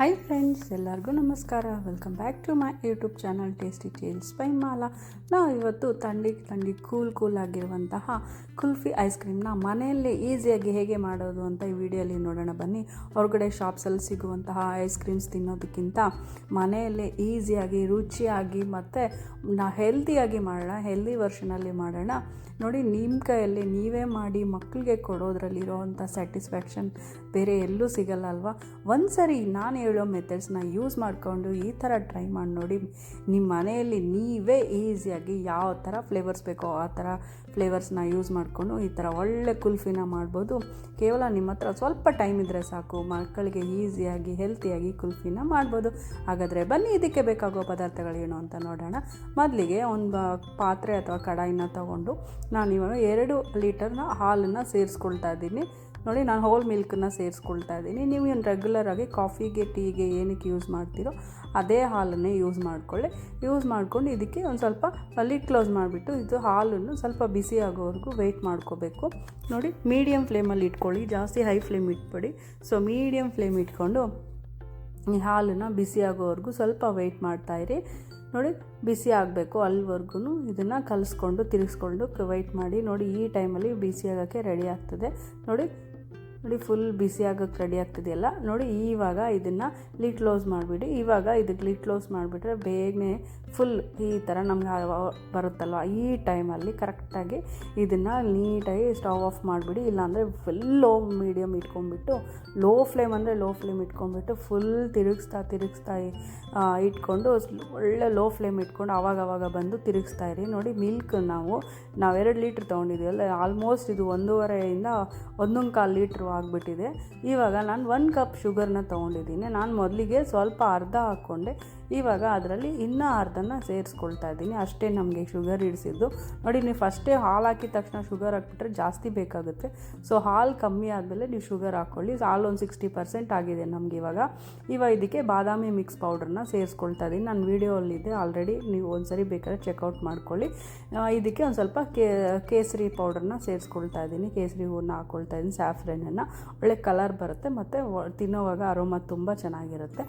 Hi friends ಎಲ್ಲರಿಗೂ ನಮಸ್ಕಾರ. Welcome back to my YouTube channel tasty tales by Mala ನಾವು ಇವತ್ತು ತಂಡಿ ತಂಡಿ ಕೂಲ್ ಕೂಲ್ ಆಗಿರುವಂತಹ ಕುಲ್ಫಿ ಐಸ್ ಕ್ರೀಮ್ನ ಮನೆಯಲ್ಲೇ ಈಸಿಯಾಗಿ ಹೇಗೆ ಮಾಡೋದು ಅಂತ ಈ ವಿಡಿಯೋಲಿ ನೋಡೋಣ. ಬನ್ನಿ, ಹೊರಗಡೆ ಶಾಪ್ಸಲ್ಲಿ ಸಿಗುವಂತಹ ಐಸ್ ಕ್ರೀಮ್ಸ್ ತಿನ್ನೋದಕ್ಕಿಂತ ಮನೆಯಲ್ಲೇ ಈಸಿಯಾಗಿ ರುಚಿಯಾಗಿ ಮತ್ತು ನಾ ಹೆಲ್ದಿಯಾಗಿ ಮಾಡೋಣ ಹೆಲ್ದಿ ವರ್ಷನಲ್ಲಿ ಮಾಡೋಣ. ನೋಡಿ ನಿಮ್ಮ ಕೈಯಲ್ಲಿ ನೀವೇ ಮಾಡಿ ಮಕ್ಕಳಿಗೆ ಕೊಡೋದ್ರಲ್ಲಿರೋವಂಥ ಸ್ಯಾಟಿಸ್ಫ್ಯಾಕ್ಷನ್ ಬೇರೆ ಎಲ್ಲೂ ಸಿಗಲ್ಲ ಅಲ್ವಾ? ಒಂದು ಸರಿ ನಾನು ಹೇಳೋ ಮೆಥಡ್ಸ್ನ ಯೂಸ್ ಮಾಡಿಕೊಂಡು ಈ ಥರ ಟ್ರೈ ಮಾಡಿ ನೋಡಿ ನಿಮ್ಮ ಮನೆಯಲ್ಲಿ ನೀವೇ ಈಸಿಯಾಗಿ ಯಾವ ಥರ ಫ್ಲೇವರ್ಸ್ ಬೇಕೋ ಆ ಥರ ಫ್ಲೇವರ್ಸ್ನ ಯೂಸ್ ಮಾಡಿಕೊಂಡು ಈ ಥರ ಒಳ್ಳೆ ಕುಲ್ಫಿನ ಮಾಡ್ಬೋದು. ಕೇವಲ ನಿಮ್ಮ ಹತ್ರ ಸ್ವಲ್ಪ ಟೈಮ್ ಇದ್ದರೆ ಸಾಕು, ಮಕ್ಕಳಿಗೆ ಈಸಿಯಾಗಿ ಹೆಲ್ತಿಯಾಗಿ ಕುಲ್ಫಿನ ಮಾಡ್ಬೋದು. ಹಾಗಾದರೆ ಬನ್ನಿ, ಇದಕ್ಕೆ ಬೇಕಾಗೋ ಪದಾರ್ಥಗಳೇನು ಅಂತ ನೋಡೋಣ. ಮೊದಲಿಗೆ ಒಂದು ಪಾತ್ರೆ ಅಥವಾ ಕಡಾಯಿನ ತಗೊಂಡು ನಾನು ಇವಾಗ ಎರಡು ಲೀಟರ್ನ ಹಾಲನ್ನು ಸೇರಿಸ್ಕೊಳ್ತಾ ಇದ್ದೀನಿ. ನೋಡಿ, ನಾನು ಹೋಲ್ ಮಿಲ್ಕನ್ನು ಸೇರಿಸ್ಕೊಳ್ತಾ ಇದ್ದೀನಿ. ನೀವು ಏನು ರೆಗ್ಯುಲರಾಗಿ ಕಾಫಿಗೆ ಟೀಗೆ ಏನಕ್ಕೆ ಯೂಸ್ ಮಾಡ್ತೀರೋ ಅದೇ ಹಾಲನ್ನೇ ಯೂಸ್ ಮಾಡ್ಕೊಳ್ಳಿ. ಯೂಸ್ ಮಾಡ್ಕೊಂಡು ಇದಕ್ಕೆ ಒಂದು ಸ್ವಲ್ಪ ಲಿಡ್ ಕ್ಲೋಸ್ ಮಾಡಿಬಿಟ್ಟು ಇದು ಹಾಲನ್ನು ಸ್ವಲ್ಪ ಬಿಸಿ ಆಗೋವರೆಗೂ ವೆಯ್ಟ್ ಮಾಡ್ಕೋಬೇಕು. ನೋಡಿ ಮೀಡಿಯಮ್ ಫ್ಲೇಮಲ್ಲಿ ಇಟ್ಕೊಳ್ಳಿ, ಜಾಸ್ತಿ ಹೈ ಫ್ಲೇಮ್ ಇಟ್ಬೇಡಿ. ಸೊ ಮೀಡಿಯಮ್ ಫ್ಲೇಮ್ ಇಟ್ಕೊಂಡು ಈ ಹಾಲನ್ನು ಬಿಸಿ ಆಗೋವರೆಗೂ ಸ್ವಲ್ಪ ವೆಯ್ಟ್ ಮಾಡ್ತಾಯಿರಿ ನೋಡಿ ಬಿಸಿ ಆಗಬೇಕು ಅಲ್ಲಿವರೆಗೂ ಇದನ್ನು ಕಲಿಸ್ಕೊಂಡು, ತಿರುಗಿಸ್ಕೊಂಡು ವೆಯ್ಟ್ ಮಾಡಿ ನೋಡಿ, ಈ ಟೈಮಲ್ಲಿ ಬಿಸಿ ಆಗೋಕ್ಕೆ ರೆಡಿ ಆಗ್ತದೆ. ನೋಡಿ ನೋಡಿ ಫುಲ್ ಬಿಸಿ ಆಗೋಕ್ಕೆ ರೆಡಿ ಆಗ್ತಿದೆಯಲ್ಲ? ನೋಡಿ ಇವಾಗ ಇದನ್ನು ಲಿಡ್ ಕ್ಲೋಸ್ ಮಾಡಿಬಿಡಿ. ಇವಾಗ ಇದಕ್ಕೆ ಲಿಡ್ ಕ್ಲೋಸ್ ಮಾಡಿಬಿಟ್ರೆ ಬೇಗನೆ ಫುಲ್ ಈ ಥರ ನಮ್ಗೆ ಬರುತ್ತಲ್ವ? ಈ ಟೈಮಲ್ಲಿ ಕರೆಕ್ಟಾಗಿ ಇದನ್ನು ನೀಟಾಗಿ ಸ್ಟವ್ ಆಫ್ ಮಾಡಿಬಿಡಿ. ಇಲ್ಲಾಂದರೆ ಫುಲ್ ಲೋ ಮೀಡಿಯಮ್ ಇಟ್ಕೊಂಡ್ಬಿಟ್ಟು ಲೋ ಫ್ಲೇಮ್ ಅಂದರೆ ಲೋ ಫ್ಲೇಮ್ ಇಟ್ಕೊಂಡ್ಬಿಟ್ಟು ಫುಲ್ ತಿರುಗಿಸ್ತಾ ತಿರುಗಿಸ್ತಾ ಇಟ್ಕೊಂಡು ಒಳ್ಳೆ ಲೋ ಫ್ಲೇಮ್ ಇಟ್ಕೊಂಡು ಆವಾಗ ಆವಾಗ ಬಂದು ತಿರುಗಿಸ್ತಾ ಇರಿ. ನೋಡಿ ಮಿಲ್ಕ್ ನಾವು ನಾವು ಎರಡು ಲೀಟ್ರ್ ತೊಗೊಂಡಿದ್ದೀವಲ್ಲ ಆಲ್ಮೋಸ್ಟ್ ಇದು ಒಂದೂವರೆಯಿಂದ ಒಂದೊಂದು ಕಾಲು ಲೀಟ್ರ್ ಆಗಿಬಿಟ್ಟಿದೆ. ಇವಾಗ ನಾನು ಒಂದು ಕಪ್ ಶುಗರ್ನ ತೊಗೊಂಡಿದ್ದೀನಿ. ನಾನು ಮೊದಲಿಗೆ ಸ್ವಲ್ಪ ಅರ್ಧ ಹಾಕ್ಕೊಂಡೆ ಇವಾಗ ಅದರಲ್ಲಿ ಇನ್ನೂ ಅರ್ಧನ ಸೇರಿಸ್ಕೊಳ್ತಾ ಇದ್ದೀನಿ. ಅಷ್ಟೇ ನಮಗೆ ಶುಗರ್ ಇಡಿಸಿದ್ದು ನೋಡಿ, ನೀವು ಫಸ್ಟೇ ಹಾಲು ಹಾಕಿದ ತಕ್ಷಣ ಶುಗರ್ ಹಾಕ್ಬಿಟ್ರೆ ಜಾಸ್ತಿ ಬೇಕಾಗುತ್ತೆ. ಸೊ ಹಾಲು ಕಮ್ಮಿ ಆದಮೇಲೆ ನೀವು ಶುಗರ್ ಹಾಕ್ಕೊಳ್ಳಿ. ಹಾಲು ಒಂದು ಸಿಕ್ಸ್ಟಿ ಪರ್ಸೆಂಟ್ ಆಗಿದೆ ನಮಗೆ ಇವಾಗ. ಇವಾಗ ಇದಕ್ಕೆ ಬಾದಾಮಿ ಮಿಕ್ಸ್ ಪೌಡ್ರನ್ನ ಸೇರಿಸ್ಕೊಳ್ತಾ ಇದ್ದೀನಿ. ನಾನು ವೀಡಿಯೋಲ್ಲಿದೆ ಆಲ್ರೆಡಿ ನೀವು ಒಂದ್ಸರಿ ಬೇಕಾದ್ರೆ ಚೆಕ್ಔಟ್ ಮಾಡ್ಕೊಳ್ಳಿ. ಇದಕ್ಕೆ ಒಂದು ಸ್ವಲ್ಪ ಕೇಸರಿ ಪೌಡ್ರನ್ನ ಸೇರಿಸ್ಕೊಳ್ತಾ ಇದ್ದೀನಿ. ಕೇಸರಿ ಹೂವನ್ನ ಹಾಕ್ಕೊಳ್ತಾ ಇದ್ದೀನಿ. ಸ್ಯಾಫ್ರನನ್ನು ಒಳ್ಳೆ ಕಲರ್ ಬರುತ್ತೆ. ಮತ್ತು ತಿನ್ನೋವಾಗ ಅರೋಮ ತುಂಬ ಚೆನ್ನಾಗಿರುತ್ತೆ.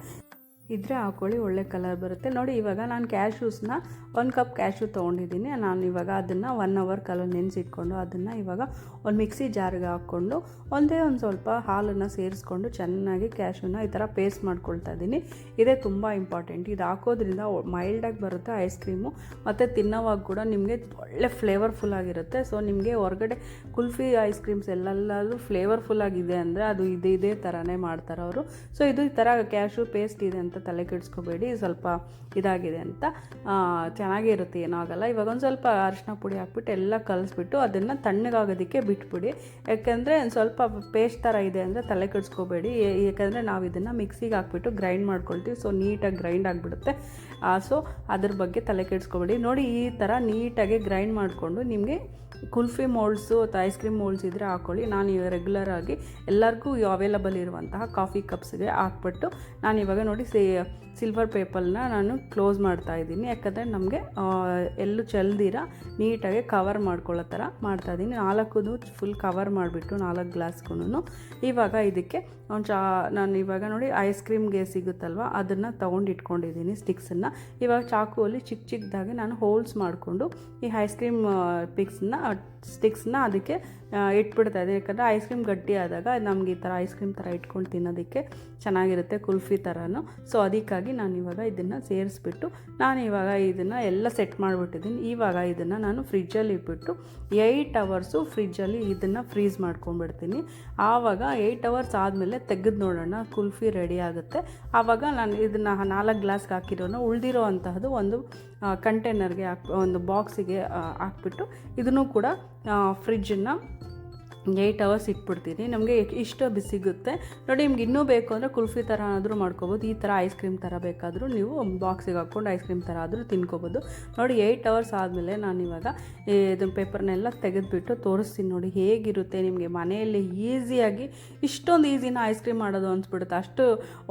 ಇದ್ರೆ ಹಾಕ್ಕೊಳ್ಳಿ ಒಳ್ಳೆ ಕಲರ್ ಬರುತ್ತೆ. ನೋಡಿ, ಇವಾಗ ನಾನು ಕ್ಯಾಶ್ಯೂಸ್ನ ಒಂದು ಕಪ್ ಕ್ಯಾಶ್ಯೂ ತೊಗೊಂಡಿದ್ದೀನಿ. ನಾನು ಇವಾಗ ಅದನ್ನು ಒನ್ ಅವರ್ ಕಲರ್ ನೆನೆಸಿಟ್ಕೊಂಡು ಅದನ್ನು ಇವಾಗ ಒಂದು ಮಿಕ್ಸಿ ಜಾರ್ಗೆ ಹಾಕ್ಕೊಂಡು ಒಂದೇ ಒಂದು ಸ್ವಲ್ಪ ಹಾಲನ್ನು ಸೇರಿಸ್ಕೊಂಡು ಚೆನ್ನಾಗಿ ಕ್ಯಾಶ್ಯೂನ ಈ ಥರ ಪೇಸ್ಟ್ ಮಾಡ್ಕೊಳ್ತಾ ಇದ್ದೀನಿ. ಇದೇ ತುಂಬ ಇಂಪಾರ್ಟೆಂಟ್ ಇದು ಹಾಕೋದ್ರಿಂದ ಮೈಲ್ಡಾಗಿ ಬರುತ್ತೆ ಐಸ್ ಕ್ರೀಮು ಮತ್ತು ತಿನ್ನೋವಾಗ ಕೂಡ ನಿಮಗೆ ಒಳ್ಳೆ ಫ್ಲೇವರ್ಫುಲ್ ಆಗಿರುತ್ತೆ. ಸೊ ನಿಮಗೆ ಹೊರಗಡೆ ಕುಲ್ಫಿ ಐಸ್ ಕ್ರೀಮ್ಸ್ ಎಲ್ಲೆಲ್ಲಾದರೂ ಫ್ಲೇವರ್ಫುಲ್ ಆಗಿದೆ ಅಂದರೆ ಅದು ಇದೇ ಇದೇ ಥರನೇ ಮಾಡ್ತಾರೆ ಅವರು. ಸೊ ಇದು ಈ ಥರ ಕ್ಯಾಶ್ಯೂ ಪೇಸ್ಟ್ ಇದೆ ಅಂತ ತಲೆ ಕೆಡಿಸ್ಕೋಬೇಡಿ ಸ್ವಲ್ಪ ಇದಾಗಿದೆ ಅಂತ. ಚೆನ್ನಾಗಿರುತ್ತೆ ಏನೂ ಆಗಲ್ಲ ಇವಾಗ ಒಂದು ಸ್ವಲ್ಪ ಅರಿಶಿನ ಪುಡಿ ಹಾಕ್ಬಿಟ್ಟು ಎಲ್ಲ ಕಲಿಸ್ಬಿಟ್ಟು ಅದನ್ನು ತಣ್ಣಗಾಗೋದಕ್ಕೆ ಬಿಟ್ಬಿಡಿ. ಯಾಕೆಂದರೆ ಒಂದು ಸ್ವಲ್ಪ ಪೇಸ್ಟ್ ಥರ ಇದೆ ಅಂದರೆ ತಲೆ ಕೆಡಿಸ್ಕೋಬೇಡಿ ಯಾಕೆಂದರೆ ನಾವು ಇದನ್ನು ಮಿಕ್ಸಿಗೆ ಹಾಕ್ಬಿಟ್ಟು ಗ್ರೈಂಡ್ ಮಾಡ್ಕೊಳ್ತೀವಿ, ಸೊ ನೀಟಾಗಿ ಗ್ರೈಂಡ್ ಆಗಿಬಿಡುತ್ತೆ. ಸೊ ಅದ್ರ ಬಗ್ಗೆ ತಲೆ ಕೆಡಿಸ್ಕೋಬೇಡಿ ನೋಡಿ ಈ ಥರ ನೀಟಾಗಿ ಗ್ರೈಂಡ್ ಮಾಡಿಕೊಂಡು ನಿಮಗೆ ಕುಲ್ಫಿ ಮೋಲ್ಡ್ಸು ಅಥವಾ ಐಸ್ ಕ್ರೀಮ್ ಮೋಲ್ಡ್ಸ್ ಇದ್ದರೆ ಹಾಕ್ಕೊಳ್ಳಿ ನಾನು ರೆಗ್ಯುಲರಾಗಿ ಎಲ್ಲರಿಗೂ ಅವೈಲಬಲ್ ಇರುವಂತಹ ಕಾಫಿ ಕಪ್ಸ್ಗೆ ಹಾಕ್ಬಿಟ್ಟು ನಾನು ಇವಾಗ ನೋಡಿ ಸೇ ಸಿಲ್ವರ್ ಪೇಪರ್ನ ನಾನು ಕ್ಲೋಸ್ ಮಾಡ್ತಾ ಇದ್ದೀನಿ. ಯಾಕಂದರೆ ನಮಗೆ ಎಲ್ಲೂ ಚೆಲ್ದಿರ ನೀಟಾಗಿ ಕವರ್ ಮಾಡ್ಕೊಳ್ಳೋ ಥರ ಮಾಡ್ತಾಯಿದ್ದೀನಿ ನಾಲ್ಕುದು ಫುಲ್ ಕವರ್ ಮಾಡಿಬಿಟ್ಟು ನಾಲ್ಕು ಗ್ಲಾಸ್ಗೂ ಇವಾಗ ಇದಕ್ಕೆ ಒಂದು ಚಾ, ನಾನು ಇವಾಗ ನೋಡಿ ಐಸ್ ಕ್ರೀಮ್ಗೆ ಸಿಗುತ್ತಲ್ವ, ಅದನ್ನು ತೊಗೊಂಡು ಇಟ್ಕೊಂಡಿದ್ದೀನಿ ಸ್ಟಿಕ್ಸನ್ನು ಇವಾಗ ಚಾಕುವಲ್ಲಿ ಚಿಕ್ಕ ಚಿಕ್ಕದಾಗಿ ನಾನು ಹೋಲ್ಸ್ ಮಾಡಿಕೊಂಡು ಈ ಐಸ್ ಕ್ರೀಮ್ ಪಿಕ್ಸ್ನ ಸ್ಟಿಕ್ಸ್ನ ಅದಕ್ಕೆ ಇಟ್ಬಿಡ್ತಾ ಇದ್ದೀನಿ ಯಾಕಂದರೆ ಐಸ್ ಕ್ರೀಮ್ ಗಟ್ಟಿ ಆದಾಗ ನಮ್ಗೆ ಈ ಥರ ಐಸ್ ಕ್ರೀಮ್ ಥರ ಇಟ್ಕೊಂಡು ತಿನ್ನೋದಕ್ಕೆ ಚೆನ್ನಾಗಿರುತ್ತೆ ಕುಲ್ಫಿ ಥರನೂ. ಸೊ ಅದಕ್ಕಾಗಿ ನಾನು ಇವಾಗ ಇದನ್ನು ಸೇರಿಸ್ಬಿಟ್ಟು ನಾನು ಇವಾಗ ಇದನ್ನು ಎಲ್ಲ ಸೆಟ್ ಮಾಡಿಬಿಟ್ಟಿದ್ದೀನಿ. ಇವಾಗ ಇದನ್ನು ನಾನು ಫ್ರಿಜ್ಜಲ್ಲಿ ಇಟ್ಬಿಟ್ಟು ಏಯ್ಟ್ ಅವರ್ಸು ಫ್ರಿಜ್ಜಲ್ಲಿ ಇದನ್ನು ಫ್ರೀಸ್ ಮಾಡ್ಕೊಂಡ್ಬಿಡ್ತೀನಿ. ಆವಾಗ ಏಯ್ಟ್ ಅವರ್ಸ್ ಆದಮೇಲೆ ತೆಗೆದು ನೋಡೋಣ, ಕುಲ್ಫಿ ರೆಡಿ ಆಗುತ್ತೆ. ಆವಾಗ ನಾನು ಇದನ್ನು ನಾಲ್ಕು ಗ್ಲಾಸ್ಗೆ ಹಾಕಿರೋನ, ಉಳಿದಿರೋ ಅಂತಹದ್ದು ಒಂದು ಕಂಟೈನರ್ಗೆ ಹಾಕಿ, ಒಂದು ಬಾಕ್ಸಿಗೆ ಹಾಕ್ಬಿಟ್ಟು ಇದನ್ನು ಕೂಡ ఫ్రిడ్జ్ನ ಏಯ್ಟ್ ಅವರ್ಸ್ ಇಟ್ಬಿಡ್ತೀನಿ. ನಮಗೆ ಇಷ್ಟು ಸಿಗುತ್ತೆ ನೋಡಿ, ನಿಮ್ಗೆ ಇನ್ನೂ ಬೇಕು ಅಂದರೆ ಕುಲ್ಫಿ ಥರ ಆದರೂ ಮಾಡ್ಕೋಬೋದು. ಈ ಥರ ಐಸ್ ಕ್ರೀಮ್ ಥರ ಬೇಕಾದರೂ ನೀವು ಬಾಕ್ಸಿಗೆ ಹಾಕ್ಕೊಂಡು ಐಸ್ ಕ್ರೀಮ್ ಥರ ಆದರೂ ತಿನ್ಕೋಬೋದು. ನೋಡಿ, ಏಯ್ಟ್ ಅವರ್ಸ್ ಆದಮೇಲೆ ನಾನು ಇವಾಗ ಇದು ಪೇಪರ್ನೆಲ್ಲ ತೆಗೆದುಬಿಟ್ಟು ತೋರಿಸ್ತೀನಿ ನೋಡಿ ಹೇಗಿರುತ್ತೆ ನಿಮಗೆ. ಮನೆಯಲ್ಲಿ ಈಸಿಯಾಗಿ ಇಷ್ಟೊಂದು ಈಸಿನ ಐಸ್ ಕ್ರೀಮ್ ಮಾಡೋದು ಅನ್ಸ್ಬಿಡುತ್ತೆ. ಅಷ್ಟು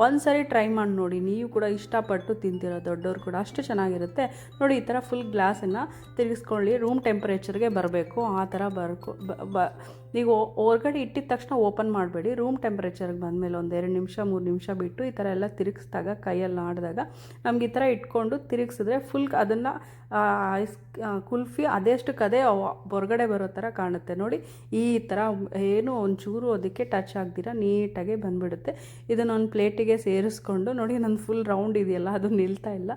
ಒಂದು ಸರಿ ಟ್ರೈ ಮಾಡಿ ನೋಡಿ. ನೀವು ಕೂಡ ಇಷ್ಟಪಟ್ಟು ತಿಂತಿರೋ, ದೊಡ್ಡವರು ಕೂಡ ಅಷ್ಟು ಚೆನ್ನಾಗಿರುತ್ತೆ. ನೋಡಿ, ಈ ಥರ ಫುಲ್ ಗ್ಲಾಸನ್ನು ತಿರುಗಿಸ್ಕೊಳ್ಳಿ. ರೂಮ್ ಟೆಂಪ್ರೇಚರ್ಗೆ ಬರಬೇಕು. ಆ ಥರ ಬರ್ಕೊ ಬ ಈಗ ಹೊರ್ಗಡೆ ಇಟ್ಟಿದ ತಕ್ಷಣ ಓಪನ್ ಮಾಡಬೇಡಿ. ರೂಮ್ ಟೆಂಪ್ರೇಚರ್ಗೆ ಬಂದಮೇಲೆ ಒಂದು ಎರಡು ನಿಮಿಷ, ಮೂರು ನಿಮಿಷ ಬಿಟ್ಟು ಈ ಥರ ಎಲ್ಲ ತಿರುಗಿಸಿದಾಗ, ಕೈಯಲ್ಲಿ ಆಡಿದಾಗ ನಮ್ಗೆ ಈ ಥರ ಇಟ್ಕೊಂಡು ತಿರುಗಿಸಿದ್ರೆ ಫುಲ್ ಅದನ್ನು ಐಸ್ ಕುಲ್ಫಿ ಅದೆಷ್ಟಕ್ಕೆ ಅದೇ ಹೊರ್ಗಡೆ ಬರೋ ಥರ ಕಾಣುತ್ತೆ. ನೋಡಿ, ಈ ಥರ ಏನು ಒಂಚೂರು ಅದಕ್ಕೆ ಟಚ್ ಆಗ್ದಿರ ನೀಟಾಗಿ ಬಂದುಬಿಡುತ್ತೆ. ಇದನ್ನು ಒಂದು ಪ್ಲೇಟಿಗೆ ಸೇರಿಸ್ಕೊಂಡು, ನೋಡಿ ನನ್ನ ಫುಲ್ ರೌಂಡ್ ಇದೆಯಲ್ಲ, ಅದು ನಿಲ್ತಾ ಇಲ್ಲ.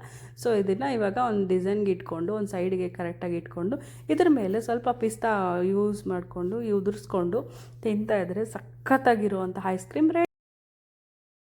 ಸೊ ಇದನ್ನು ಇವಾಗ ಒಂದು ಡಿಸೈನ್ಗೆ ಇಟ್ಕೊಂಡು, ಒಂದು ಸೈಡಿಗೆ ಕರೆಕ್ಟಾಗಿ ಇಟ್ಕೊಂಡು, ಇದ್ರ ಮೇಲೆ ಸ್ವಲ್ಪ ಪಿಸ್ತಾ ಯೂಸ್ ಮಾಡಿಕೊಂಡು ಉದುರಿಸ್ಕೊಂಡು ತಿಂತಾ ಇದ್ರೆ ಸಖತ್ತಾಗಿರುವಂಥ ಐಸ್ ಕ್ರೀಮ್ ರೆಡಿ